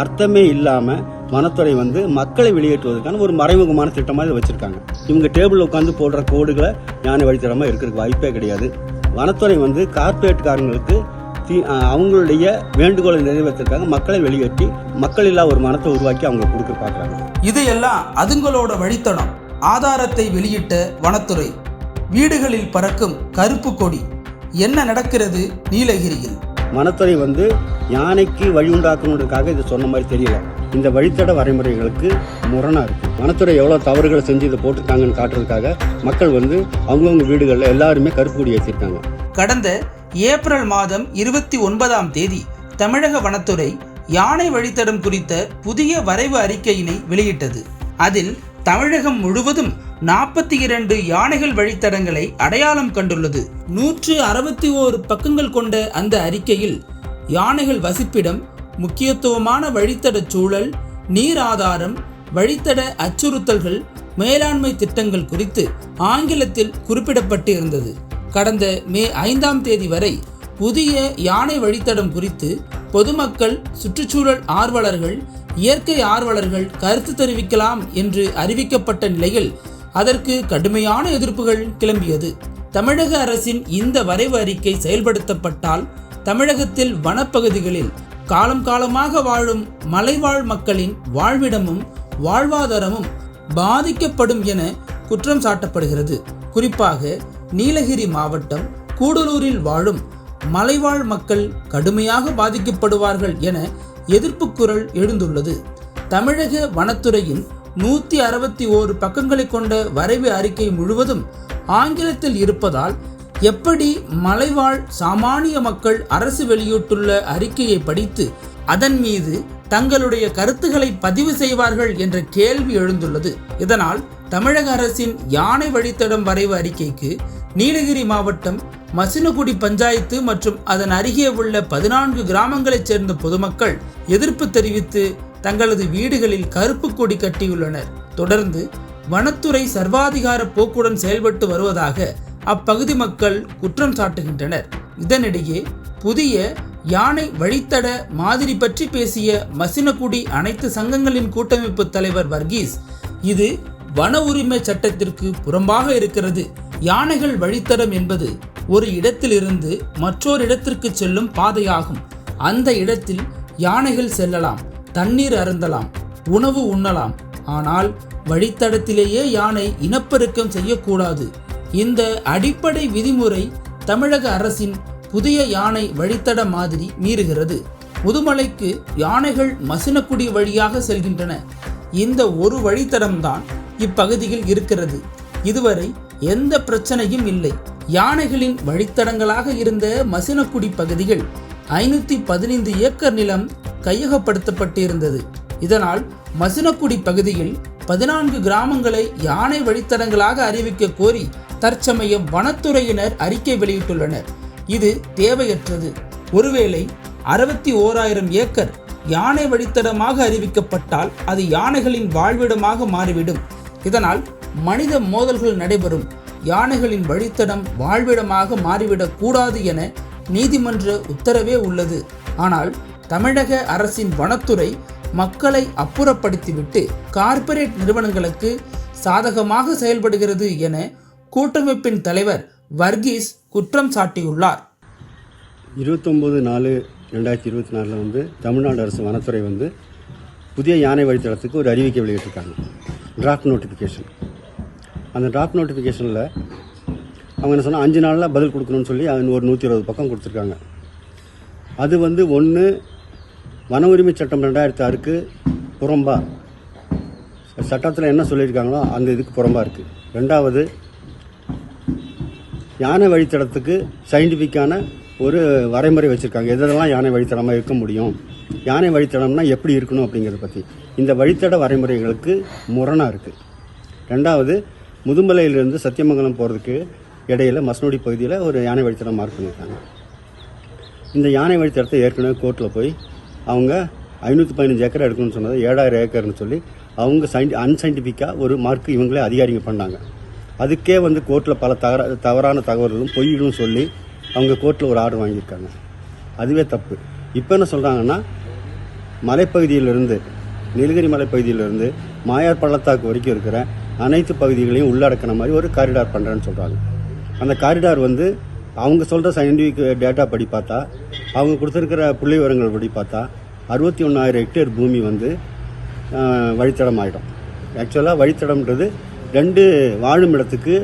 அர்த்தமே இல்லாமல் வனத்துறை வந்து மக்களை வெளியேற்றுவதற்கான ஒரு மறைமுகமான திட்டமாக இதை வச்சிருக்காங்க. இவங்க டேபிள் உட்காந்து போடுற கோடுகளை ஞான வழித்தடமாக இருக்கிறதுக்கு வாய்ப்பே கிடையாது. வனத்துறை வந்து கார்ப்பரேட்காரங்களுக்கு தீ அவங்களுடைய வேண்டுகோளை நிறைவேற்றிருக்காங்க மக்களை வெளியேற்றி மக்கள் இல்லா ஒரு மனத்தை உருவாக்கி அவங்க கொடுக்க பார்க்குறாங்க. இதையெல்லாம் அதுங்களோட வழித்தடம் ஆதாரத்தை வெளியிட்ட வனத்துறை. வீடுகளில் பறக்கும் கருப்பு கொடி என்ன நடக்கிறது நீலகிரியில்? வனத்துறை வந்து யானைக்கு வழி உண்டாக்கணுன்றதுக்காக இது சொன்ன மாதிரி தெரியல. இந்த வழித்தட வரைமுறைகளுக்கு முரணாக இருக்கு. வனத்துறை எவ்வளோ தவறுகளை செஞ்சு இதை போட்டிருக்காங்கன்னு காட்டுறதுக்காக மக்கள் வந்து அவங்கவுங்க வீடுகளில் எல்லாருமே கருப்பு கொடி ஏற்றிருக்காங்க கடந்த ஏப்ரல் மாதம் இருபத்தி ஒன்பதாம் தேதி தமிழக வனத்துறை யானை வழித்தடம் குறித்த புதிய வரைவு அறிக்கையினை வெளியிட்டது. அதில் தமிழகம் முழுவதும் நாற்பத்தி இரண்டு யானைகள் வழித்தடங்களை அடையாளம் கண்டுள்ளது. நூற்று அறுபத்தி ஓரு பக்கங்கள் கொண்ட அந்த அறிக்கையில் யானைகள் வசிப்பிடம் முக்கியத்துவமான வழித்தட சூழல் நீர் ஆதாரம் வழித்தட அச்சுறுத்தல்கள் மேலாண்மை திட்டங்கள் குறித்து ஆங்கிலத்தில் குறிப்பிடப்பட்டு இருந்தது கடந்த மே ஐந்தாம் தேதி வரை புதிய யானை வழித்தடம் குறித்து பொதுமக்கள் சுற்றுச்சூழல் ஆர்வலர்கள் இயற்கை ஆர்வலர்கள் கருத்து தெரிவிக்கலாம் என்று அறிவிக்கப்பட்ட நிலையில் அதற்கு கடுமையான எதிர்ப்புகள் கிளம்பியது. தமிழக அரசின் இந்த வரைவு அறிக்கை செயல்படுத்தப்பட்டால் தமிழகத்தில் வனப்பகுதிகளில் காலம் காலமாக வாழும் மலைவாழ் மக்களின் வாழ்விடமும் வாழ்வாதாரமும் பாதிக்கப்படும் என குற்றம் சாட்டப்படுகிறது. குறிப்பாக நீலகிரி மாவட்டம் கூடலூரில் வாழும் மலைவாழ் மக்கள் கடுமையாக பாதிக்கப்படுவார்கள் என எதிர்ப்பு குரல் எழுந்துள்ளது. தமிழக வனத்துறையின் நூற்றி அறுபத்தி ஓரு பக்கங்களை கொண்ட வரைவு அறிக்கை முழுவதும் ஆங்கிலத்தில் இருப்பதால் எப்படி மலைவாழ் சாமானிய மக்கள் அரசு வெளியிட்டுள்ள அறிக்கையை படித்து அதன் மீது தங்களுடைய கருத்துக்களை பதிவு செய்வார்கள் என்ற கேள்வி எழுந்துள்ளது. இதனால் தமிழக அரசின் யானை வழித்தடம் வரைவு அறிக்கைக்கு நீலகிரி மாவட்டம் மசினகுடி பஞ்சாயத்து மற்றும் அதன் அருகே உள்ள பதினான்கு கிராமங்களைச் சேர்ந்த பொதுமக்கள் எதிர்ப்பு தெரிவித்து தங்களது வீடுகளில் கருப்பு கொடி கட்டியுள்ளனர். தொடர்ந்து வனத்துறை சர்வாதிகார போக்குடன் செயல்பட்டு வருவதாக அப்பகுதி மக்கள் குற்றம் சாட்டுகின்றனர். இதனிடையே புதிய யானை வழித்தட மாதிரி பற்றி பேசிய மசினகுடி அனைத்து சங்கங்களின் கூட்டமைப்பு தலைவர் வர்கீஸ் இது வன உரிமை சட்டத்திற்கு புறம்பாக இருக்கிறது. யானைகள் வழித்தடம் என்பது ஒரு இடத்திலிருந்து மற்றொரு இடத்திற்கு செல்லும் பாதையாகும். அந்த இடத்தில் யானைகள் செல்லலாம். தண்ணீர் அருந்தலாம் உணவு உண்ணலாம். ஆனால் வழித்தடத்திலேயே யானை இனப்பெருக்கம் செய்யக்கூடாது. இந்த அடிப்படை விதிமுறை தமிழக அரசின் புதிய யானை வழித்தட மாதிரி மீறுகிறது. முதுமலைக்கு யானைகள் மசினக்குடி வழியாக செல்கின்றன. இந்த ஒரு வழித்தடம்தான் இப்பகுதியில் இருக்கிறது. இதுவரை எந்த பிரச்சனையும் இல்லை. யானைகளின் வழித்தடங்களாக இருந்த மசினக்குடி பகுதிகள் ஐநூற்றி பதினைந்து ஏக்கர் நிலம் கையகப்படுத்தப்பட்டிருந்தது. இதனால் மசினக்குடி பகுதியில் பதினான்கு கிராமங்களை யானை வழித்தடங்களாக அறிவிக்க கோரி தற்சமயம் வனத்துறையினர் அறிக்கை வெளியிட்டுள்ளனர். இது தேவையற்றது. ஒருவேளை அறுபத்தி ஓராயிரம் ஏக்கர் யானை வழித்தடமாக அறிவிக்கப்பட்டால் அது யானைகளின் வாழ்விடமாக மாறிவிடும். இதனால் மனித மோதல்கள் நடைபெறும். யானைகளின் வழித்தடம் வாழ்விடமாக மாறிவிடக் கூடாது என நீதிமன்ற உத்தரவே உள்ளது. ஆனால் தமிழக அரசின் வனத்துறை மக்களை அப்புறப்படுத்திவிட்டு கார்ப்பரேட் நிறுவனங்களுக்கு சாதகமாக செயல்படுகிறது என கூட்டமைப்பின் தலைவர் வர்கீஸ் குற்றம் சாட்டியுள்ளார். இருபத்தொம்போது நாலு ரெண்டாயிரத்தி இருபத்தி நாலில் வந்து தமிழ்நாடு அரசு வனத்துறை வந்து புதிய யானை வழித்தடத்துக்கு ஒரு அறிவிக்கை வெளியிட்டிருக்காங்க. டிராஃப்ட் நோட்டிஃபிகேஷன் அந்த டிராஃப்ட் நோட்டிஃபிகேஷனில் அவங்க என்ன சொன்னால் அஞ்சு நாளில் பதில் கொடுக்கணும்னு சொல்லி அது ஒரு நூற்றி இருபது பக்கம் கொடுத்துருக்காங்க. அது வந்து ஒன்று வன உரிமை சட்டம் ரெண்டாயிரத்தி ஆறுக்கு புறம்பா. சட்டத்தில் என்ன சொல்லியிருக்காங்களோ அந்த இதுக்கு புறம்பா இருக்குது ரெண்டாவது யானை வழித்தடத்துக்கு சயின்டிஃபிக்கான ஒரு வரைமுறை வச்சுருக்காங்க. எதெல்லாம் யானை வழித்தடமாக இருக்க முடியும்? யானை வழித்தடம்னா எப்படி இருக்கணும் அப்படிங்கிறத பற்றி இந்த வழித்தட வரைமுறைகளுக்கு முரணாக இருக்குது ரெண்டாவது முதுமலையிலிருந்து சத்தியமங்கலம் போகிறதுக்கு இடையில மசனோடி பகுதியில் ஒரு யானை வழித்தடம் மார்க் பண்ணியிருக்காங்க இந்த யானை வழித்தடத்தை ஏற்கனவே கோர்ட்டில் போய் அவங்க ஐநூற்றி பதினஞ்சு ஏக்கர் எடுக்கணும்னு சொன்னது ஏழாயிரம் ஏக்கர்னு சொல்லி அவங்க சயின்டி அன்சைன்டிஃபிக்காக ஒரு மார்க் இவங்களே அதிகாரிங்க பண்ணாங்க. அதுக்கே வந்து கோர்ட்டில் பல தவற தவறான தகவல்களும் பொய்யிடும் சொல்லி அவங்க கோர்ட்டில் ஒரு ஆர்டர் வாங்கியிருக்காங்க. அதுவே தப்பு. இப்போ என்ன சொல்கிறாங்கன்னா மலைப்பகுதியிலிருந்து நீலகிரி மலைப்பகுதியிலிருந்து மாயார் பள்ளத்தாக்கு வரைக்கும் இருக்கிற அனைத்து பகுதிகளையும் உள்ளடக்கின மாதிரி ஒரு காரிடார் பண்ணுறேன்னு சொல்கிறாங்க அந்த காரிடார் வந்து அவங்க சொல்கிற சயின்டிஃபிக் டேட்டா படி பார்த்தா அவங்க கொடுத்துருக்கிற புள்ளி விவரங்கள் படி பார்த்தா அறுபத்தி ஒன்றாயிரம் ஹெக்டேர் பூமி வந்து வழித்தடம் ஆகிடும் ஆக்சுவலாக வழித்தடம்ன்றது ரெண்டு வாழும் இடத்துக்கு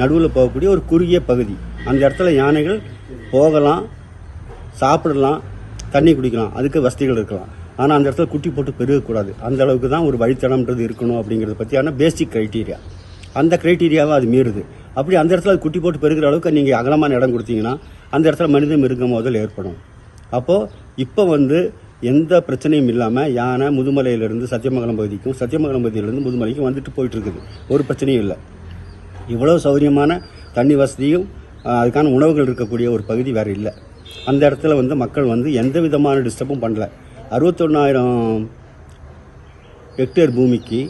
நடுவில் போகக்கூடிய ஒரு குறுகிய பகுதி. அந்த இடத்துல யானைகள் போகலாம் சாப்பிடலாம் தண்ணி குடிக்கலாம் அதுக்கு வசதிகள் இருக்கலாம். ஆனால் அந்த இடத்துல குட்டி போட்டு பெருகக்கூடாது. அந்த அளவுக்கு தான் ஒரு வழித்தடம்ன்றது இருக்கணும் அப்படிங்கிறத பற்றியான பேசிக் க்ரைட்டீரியா அந்த க்ரைட்டீரியாவை அது மீறுது. அப்படி அந்த இடத்துல அது குட்டி போட்டு பெருகிற அளவுக்கு நீங்கள் அகலமான இடம் கொடுத்தீங்கன்னா அந்த இடத்துல மனித மிருக மோதல் ஏற்படும். அப்போது இப்போ வந்து எந்த பிரச்சனையும் இல்லாமல் யானை முதுமலையிலிருந்து சத்தியமங்கலம் பகுதிக்கும் சத்தியமங்கலம் பகுதியிலிருந்து முதுமலைக்கும் வந்துட்டு போயிட்டுருக்குது. ஒரு பிரச்சனையும் இல்லை. இவ்வளோ சௌகரியமான தண்ணி வசதியும் அதுக்கான உணவுகள் இருக்கக்கூடிய ஒரு பகுதி வேறு இல்லை. அந்த இடத்துல வந்து மக்கள் வந்து எந்த விதமான டிஸ்டர்பும் பண்ணல. அறுபத்தொன்னாயிரம் ஹெக்டேர் பூமிக்கு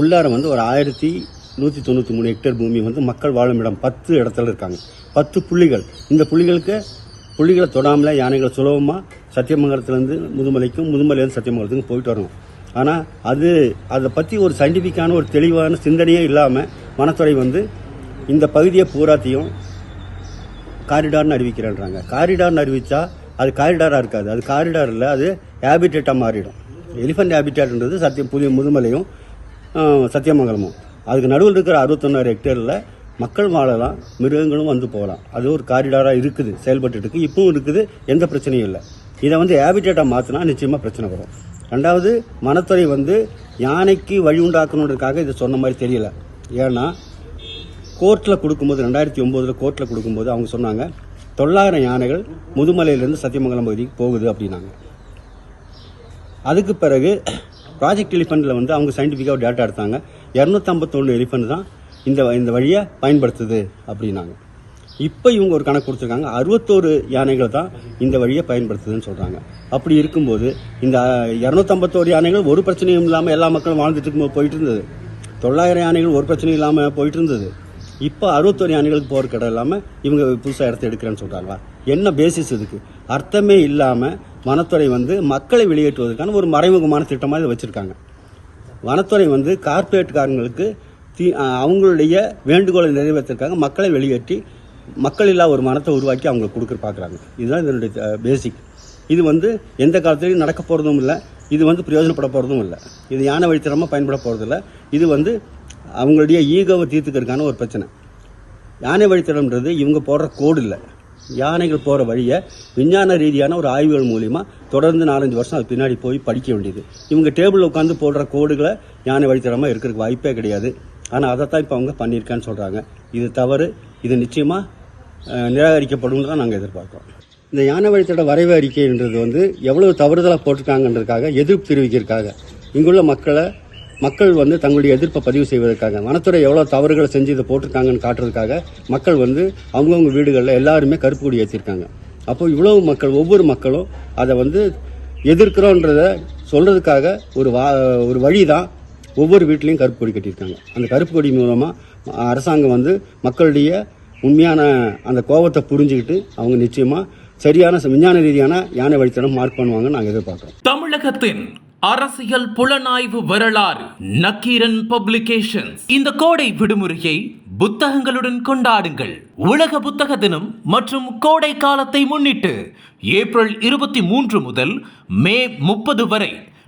உள்ளார வந்து ஒரு ஆயிரத்தி நூற்றி தொண்ணூற்றி மூணு ஹெக்டேர் பூமி வந்து மக்கள் வாழும் இடம். பத்து இடத்துல இருக்காங்க. பத்து புள்ளிகள். இந்த புள்ளிகளுக்கு புள்ளிகளை தொடாமலே யானைகள் சுலபமாக சத்தியமங்கலத்துலேருந்து முதுமலைக்கும் முதுமலையிலேருந்து சத்தியமங்கலத்துக்கும் போயிட்டு வரணும் ஆனால் அது அதை பற்றி ஒரு சயின்டிஃபிக்கான ஒரு தெளிவான சிந்தனையே இல்லாமல் வனத்துறை வந்து இந்த பகுதியை பூராத்தையும் காரிடார்னு அறிவிக்கிறேன்றாங்க. காரிடார்னு அறிவித்தா அது காரிடாராக இருக்காது. அது காரிடார் இல்லை அது ஹேபிட்டேட்டாக மாறிடும். எலிஃபண்ட் ஹேபிட்டேட்ன்றது சத்தியம் புதிய முதுமலையும் சத்தியமங்கலமும். அதுக்கு நடுவில் இருக்கிற அறுபத்தொன்னாறு ஹெக்டேரில் மக்கள் வாழலாம் மிருகங்களும் வந்து போகலாம். அது ஒரு காரிடாராக இருக்குது செயல்பட்டு இருக்கு இப்பவும் இருக்குது எந்த பிரச்சனையும் இல்லை. இதை வந்து ஹேபிட்டேட்டாக மாற்றினா நிச்சயமாக பிரச்சனை வரும். ரெண்டாவது மனத்துறை வந்து யானைக்கு வழி உண்டாக்கணுன்றதுக்காக இதை சொன்ன மாதிரி தெரியல. ஏன்னா கோர்ட்டில் கொடுக்கும்போது ரெண்டாயிரத்தி ஒம்போதில் கோர்ட்டில் கொடுக்கும்போது அவங்க சொன்னாங்க தொள்ளாயிரம் யானைகள் முதுமலையிலேருந்து சத்தியமங்கலம் பகுதிக்கு போகுது அப்படின்னாங்க. அதுக்கு பிறகு ப்ராஜெக்ட் எலிஃபண்ட்டில் வந்து அவங்க சயின்டிஃபிக்காக டேட்டா எடுத்தாங்க. இரநூத்தம்பத்தொன்று எலிஃபண்ட் தான் இந்த இந்த வழியை பயன்படுத்துது அப்படின்னாங்க. இப்போ இவங்க ஒரு கணக்கு கொடுத்துருக்காங்க. அறுபத்தோரு யானைகள் தான் இந்த வழியை பயன்படுத்துதுன்னு சொல்கிறாங்க அப்படி இருக்கும்போது இந்த இரநூத்தம்பத்தோரு யானைகள் ஒரு பிரச்சனையும் இல்லாமல் எல்லா மக்களும் வாழ்ந்துட்டு இருக்கும்போது போயிட்டு இருந்தது. தொள்ளாயிரம் யானைகள் ஒரு பிரச்சனையும் இல்லாமல் போயிட்டு இருந்தது. இப்போ அறுபத்தோரு யானைகளுக்கு போகிற கடை இல்லாமல் இவங்க புதுசாக இடத்த எடுக்கிறேன்னு சொல்கிறாங்களா என்ன பேசிஸ் இதுக்கு? அர்த்தமே இல்லாமல் வனத்துறை வந்து மக்களை வெளியேற்றுவதற்கான ஒரு மறைமுகமான திட்டமாக இதை வச்சுருக்காங்க. வனத்துறை வந்து கார்ப்பரேட்காரங்களுக்கு தீ அவங்களுடைய வேண்டுகோளை நிறைவேற்றுறதுக்காக மக்களை வெளியேற்றி மக்கள் இல்லா ஒரு மனத்தை உருவாக்கி அவங்களுக்கு கொடுக்குற பார்க்குறாங்க இதுதான் இதனுடைய பேசிக் இது வந்து எந்த காலத்துலையும் நடக்க போகிறதும் இல்லை. இது வந்து பிரயோஜனப்பட போகிறதும் இல்லை. இது யானை வழித்தரமாக பயன்பட போகிறதில்ல இது வந்து அவங்களுடைய ஈகோவை தீர்த்துக்கிறதுக்கான ஒரு பிரச்சனை. யானை வழித்தடம்ன்றது இவங்க போடுற கோடு இல்லை. யானைகள் போகிற வழியை விஞ்ஞான ரீதியான ஒரு ஆய்வுகள் மூலிமா தொடர்ந்து நாலஞ்சு வருஷம் அது பின்னாடி போய் படிக்க வேண்டியது. இவங்க டேபிளில் உட்காந்து போடுற கோடுகளை யானை வழித்தடமாக இருக்கிறதுக்கு வாய்ப்பே கிடையாது. ஆனால் அதை தான் இப்போ அவங்க பண்ணியிருக்கான்னு சொல்கிறாங்க இது தவறு இது நிச்சயமாக நிராகரிக்கப்படும் தான் நாங்கள் எதிர்பார்க்குறோம். இந்த யானை வழித்தட வரைவு அறிக்கைன்றது வந்து எவ்வளவு தவறுதலாக போட்டிருக்காங்கன்றதுக்காக எதிர்ப்பு தெரிவிக்கிறதுக்காக. இங்குள்ள மக்களை மக்கள் வந்து தங்களுடைய எதிர்ப்பை பதிவு செய்வதற்காக வனத்துறை எவ்வளோ தவறுகளை செஞ்சு இதை போட்டிருக்காங்கன்னு காட்டுறதுக்காக மக்கள் வந்து அவங்கவுங்க வீடுகளில் எல்லாருமே கருப்பு கொடி ஏற்றிருக்காங்க அப்போ இவ்வளவு மக்கள் ஒவ்வொரு மக்களும் அதை வந்து எதிர்க்கிறோன்றத சொல்கிறதுக்காக ஒரு வா ஒரு வழி தான் ஒவ்வொரு வீட்லேயும் கருப்பு கொடி கட்டியிருக்காங்க. அந்த கருப்பு கொடி மூலமாக அரசாங்கம் வந்து மக்களுடைய உண்மையான அந்த கோபத்தை புரிஞ்சுக்கிட்டு அவங்க நிச்சயமாக சரியான விஞ்ஞான ரீதியான யானை வழித்தடம் மார்க் பண்ணுவாங்கன்னு நாங்கள் எதிர்பார்க்குறோம். தமிழகத்தின் அரசியல் புலனாய்வு வரலாறு நக்கீரன் பப்ளிகேஷன்ஸ். இந்த கோடை விடுமுறையை புத்தகங்களுடன் கொண்டாடுங்கள். உலக புத்தக தினம் மற்றும் கோடை காலத்தை முன்னிட்டு ஏப்ரல் இருபத்தி மூன்று முதல் மே முப்பது வரை